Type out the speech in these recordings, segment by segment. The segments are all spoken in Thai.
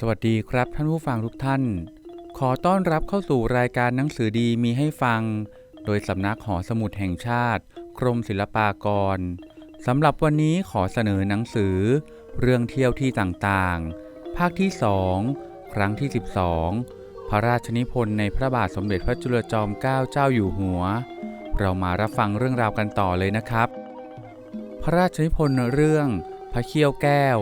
สวัสดีครับท่านผู้ฟังทุกท่าน ขอต้อนรับเข้าสู่รายการหนังสือดีมีให้ฟัง โดยสำนักหอสมุดแห่งชาติ กรมศิลปากรสำหรับวันนี้ขอเสนอหนังสือ เรื่องเที่ยวที่ต่างๆ ภาคที่2ครั้งที่ 12 พระราชนิพนธ์ในพระบาทสมเด็จพระจุลจอมเกล้าเจ้าอยู่หัว เรามารับฟังเรื่องราวกันต่อเลยนะครับ พระราชนิพนธ์เรื่องพระเขี้ยวแก้ว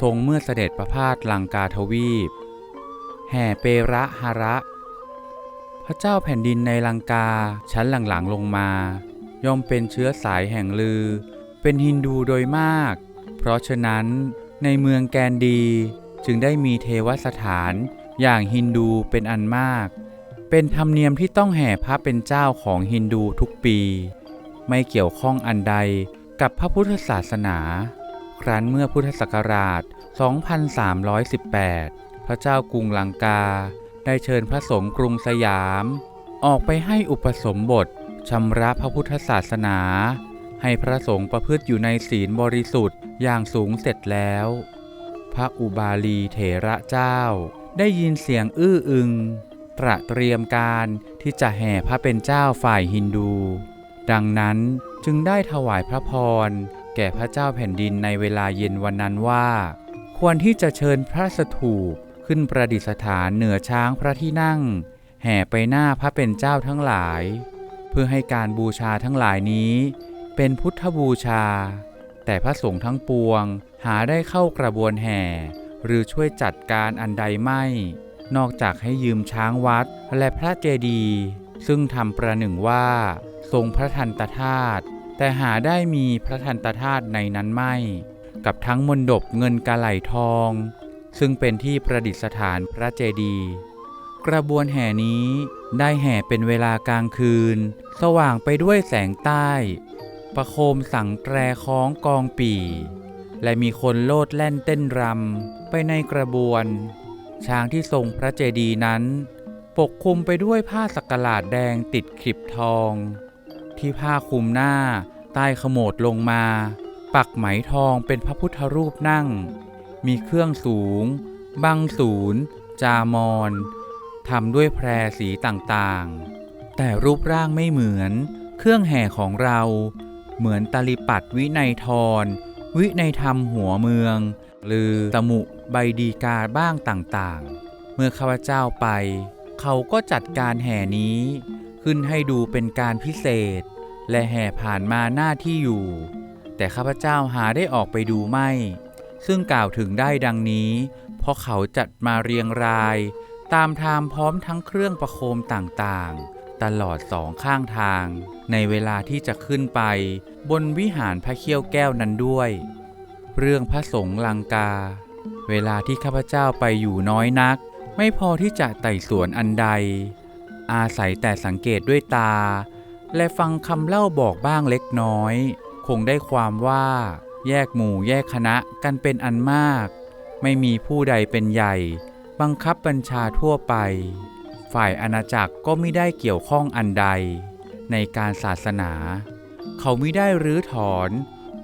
ทรงเมื่อเสด็จประพาสลังกาทวีป แห่เประหาระ พระเจ้าแผ่นดินในลังกาชั้นหลังๆลงมา ย่อมเป็นเชื้อสายแห่งลือ เป็นฮินดูโดยมาก เพราะฉะนั้นในเมืองแกนดีจึงได้มีเทวสถานอย่างฮินดูเป็นอันมาก เป็นธรรมเนียมที่ต้องแห่พระเป็นเจ้าของฮินดูทุกปี ไม่เกี่ยวข้องอันใดกับพระพุทธศาสนา ครั้นเมื่อพุทธศักราช 2318 พระเจ้ากรุงลังกา ได้เชิญพระสงฆ์กรุงสยาม ออกไปให้อุปสมบทชำระพระพุทธศาสนา ให้พระสงฆ์ประพฤติอยู่ในศีลบริสุทธิ์อย่างสูงเสร็จแล้ว พระอุบาลีเถระเจ้า ได้ยินเสียงอื้ออึงตระเตรียมการที่จะแห่พระเป็นเจ้าฝ่ายฮินดู ดังนั้นจึงได้ถวายพระพร แก่พระเจ้าแผ่นดินในเวลาเย็นวันนั้นว่า ควรที่จะเชิญพระสถูปขึ้นประดิษฐานเหนือช้างพระที่นั่ง แห่ไปหน้าพระเป็นเจ้าทั้งหลาย เพื่อให้การบูชาทั้งหลายนี้ เป็นพุทธบูชา แต่พระสงฆ์ทั้งปวงหาได้เข้ากระบวนแห่ หรือช่วยจัดการอันใดไม่ นอกจากให้ยืมช้างวัดและพระเจดีย์ซึ่งทำประหนึ่งว่า ทรงพระทันตธาตุ แต่หาได้มีพระทันตธาตุในนั้นไม่ กับทั้งมนดบเงินกะไหลทอง ซึ่งเป็นที่ประดิษฐานพระเจดีย์กระบวนแห่นี้ได้แห่เป็นเวลากลางคืน สว่างไปด้วยแสงใต้ ประโคมสังแตรคล้องกองปีและมีคนโลดแล่นเต้นรำไปในกระบวน ช้างที่ทรงพระเจดีย์นั้น ปกคลุมไปด้วยผ้าสักหลาดแดงติดขลิบทอง ที่ผ้าคลุมหน้า ใต้ขโมดลงมา ปักไหมทองเป็นพระพุทธรูปนั่ง มีเครื่องสูง บังศูนย์จามอนทำด้วยแพรสีต่างๆ แต่รูปร่างไม่เหมือน เครื่องแห่ของเรา เหมือนตาลิปัดวินัยทร วินัยธรรมหัวเมือง หรือตมุใบดีกาบ้างต่างๆ เมื่อข้าพเจ้าไป เขาก็จัดการแห่นี้ ขึ้นให้ดูเป็นการพิเศษ และแห่ผ่านมาหน้าที่อยู่ แต่ข้าพเจ้าหาได้ออกไปดูไม่ ซึ่งกล่าวถึงได้ดังนี้ เพราะเขาจัดมาเรียงราย ตามทามพร้อมทั้งเครื่องประโคมต่างๆ ตลอดสองข้างทาง ในเวลาที่จะขึ้นไป บนวิหารพระเขี้ยวแก้วนั้นด้วย เรื่องพระสงฆ์ลังกา เวลาที่ข้าพเจ้าไปอยู่น้อยนัก ไม่พอที่จะไต่สวนอันใด อาศัยแต่สังเกตด้วยตา และฟังคำเล่าบอกบ้างเล็กน้อย คงได้ความว่า แยกหมู่แยกคณะกันเป็นอันมาก ไม่มีผู้ใดเป็นใหญ่ บังคับบัญชาทั่วไป ฝ่ายอาณาจักรก็ไม่ได้เกี่ยวข้องอันใด ในการศาสนา เขาไม่ได้รื้อถอน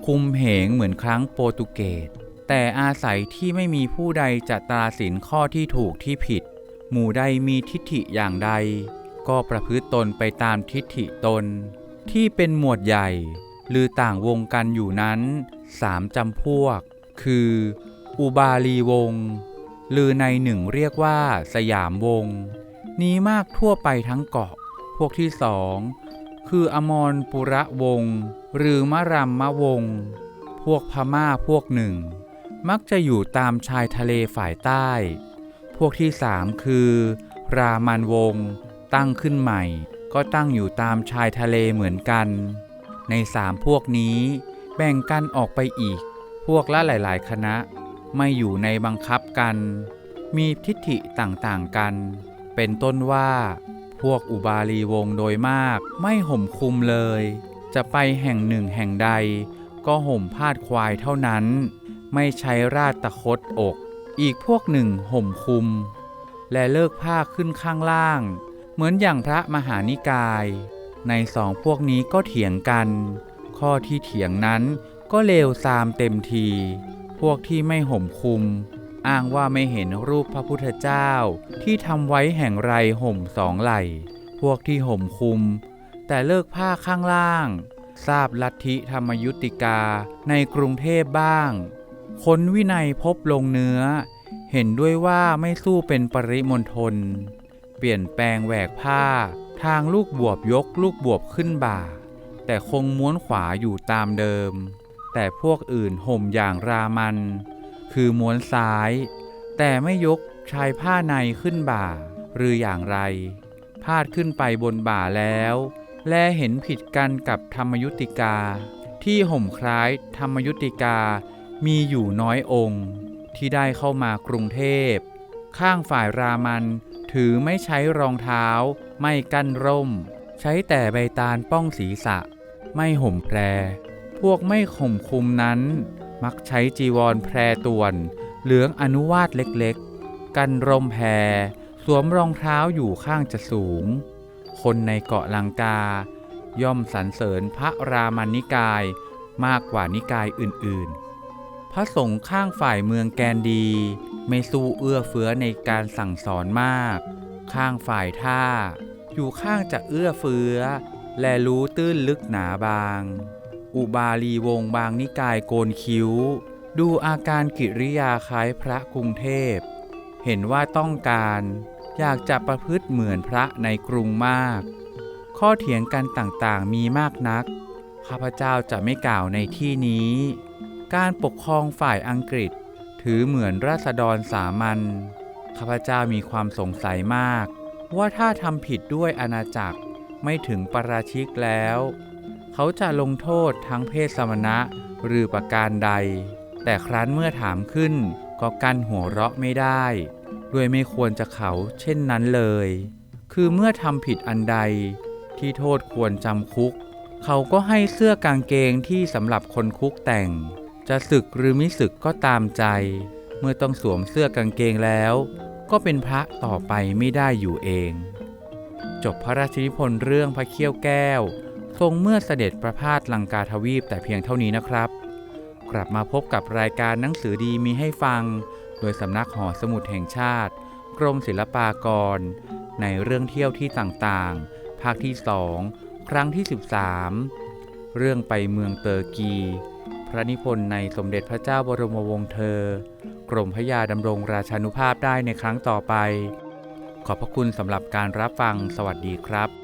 คุมเหงเหมือนครั้งโปรตุเกสแต่อาศัยที่ไม่มีผู้ใดจะตราสินข้อที่ถูกที่ผิด หมู่ใดมีทิฏฐิอย่างใด ก็ประพฤติตนไปตามทิฏฐิตน ที่เป็นหมวดใหญ่ หรือต่างวงกันอยู่นั้นสามจำพวก คือ อุบาลีวง หรือในหนึ่งเรียกว่าสยามวง นี้มากทั่วไปทั้งเกาะ พวกที่สองคืออมรปุระวง หรือมะรัมมะวง พวกพม่าพวกหนึ่ง มักจะอยู่ตามชายทะเลฝ่ายใต้ วกที่สามคือ รามันวงศ์ตั้งขึ้นใหม่ ก็ตั้งอยู่ตามชายทะเลเหมือนกัน ในสามพวกนี้ แบ่งกันออกไปอีก พวกละหลาย ๆ คณะ ไม่อยู่ในบังคับกัน มีทิฏฐิต่างๆกัน เป็นต้นว่า พวกอุบาลีวงศ์โดยมากไม่ห่มคุมเลย จะไปแห่งหนึ่งแห่งใด ก็ห่มพาดควายเท่านั้น ไม่ใช้ราดตะคดอก อีกพวกหนึ่งห่มคุม และเลิกผ้าขึ้นข้างล่าง เหมือนอย่างพระมหานิกาย ในสองพวกนี้ก็เถียงกัน ข้อที่เถียงนั้นก็เลวซามเต็มที พวกที่ไม่ห่มคุม อ้างว่าไม่เห็นรูปพระพุทธเจ้า ที่ทำไว้แห่งไรห่มสองไหล่พวกที่ห่มคุม แต่เลิกผ้าข้างล่าง ทราบลัทธิธรรมยุติกาในกรุงเทพบ้าง ค้นวินัยพบลงเนื้อ เห็นด้วยว่าไม่สู้เป็นปริมณฑล เปลี่ยนแปลงแหวกผ้า ทางลูกบวบยกลูกบวบขึ้นบ่า แต่คงม้วนขวาอยู่ตามเดิม แต่พวกอื่นห่มอย่างรามัน คือม้วนซ้าย แต่ไม่ยกชายผ้าในขึ้นบ่า หรืออย่างไร พาดขึ้นไปบนบ่าแล้ว แลเห็นผิดกันกับธรรมยุติกา ที่ห่มคล้ายธรรมยุติกา มีอยู่น้อยองค์ที่ได้เข้ามากรุงเทพ ข้างฝ่ายรามันถือไม่ใช้รองเท้า ไม่กั้นร่ม ใช้แต่ใบตาลป้องศีรษะ ไม่ห่มแพร พวกไม่ข่มคุมนั้น มักใช้จีวรแพรตวน เหลืองอนุวาตเล็กๆ กันร่มแพร สวมรองเท้าอยู่ข้างจะสูง คนในเกาะลังกา ย่อมสรรเสริญพระรามานิกายมากกว่านิกายอื่นๆ พระสงฆ์ข้างฝ่ายเมืองแกนดี ไม่สู้เอื้อเฟื้อในการสั่งสอนมาก ข้างฝ่ายท่า อยู่ข้างจะเอื้อเฟื้อ และรู้ตื้นลึกหนาบาง อุบาลีวงบางนิกายโกนคิ้ว ดูอาการกิริยาคล้ายพระกรุงเทพ เห็นว่าต้องการอยากจะประพฤติเหมือนพระในกรุงมาก ข้อเถียงกันต่างๆมีมากนัก ข้าพเจ้าจะไม่กล่าวในที่นี้ การปกครองฝ่ายอังกฤษ ถือเหมือนราษฎรสามัญข้าพเจ้ามีความสงสัยมาก ว่าถ้าทำผิดด้วยอาณาจักรไม่ถึงปราชิกแล้ว เขาจะลงโทษทั้งเพศสมณะหรือประการใด แต่ครั้นเมื่อถามขึ้นก็กั้นหัวเราะไม่ได้ด้วยไม่ควรจะเขาเช่นนั้นเลย คือเมื่อทำผิดอันใดที่โทษควรจำคุก เขาก็ให้เสื้อกางเกงที่สำหรับคนคุกแต่ง จะศึกหรือไมิศึกก็ตามใจ เมื่อต้องสวมเสื้อกางเกงแล้ว ก็เป็นพระต่อไปไม่ได้อยู่เอง จบพระราชนิพนธ์เรื่องพระเขี้ยวแก้ว ทรงเมื่อเสด็จประพาสลังกาทวีปแต่เพียงเท่านี้นะครับ กลับมาพบกับรายการหนังสือดีมีให้ฟัง โดยสำนักหอสมุดแห่งชาติ กรมศิลปากร ในเรื่องเที่ยวที่ต่างๆ ภาคที่สองครั้งที่ 13 เรื่องไปเมืองเตอร์กี พระนิพนธ์ในสมเด็จพระเจ้าบรมวงศ์เธอ กรมพระยาดำรงราชานุภาพได้ในครั้งต่อไป ขอบพระคุณสำหรับการรับฟังสวัสดีครับ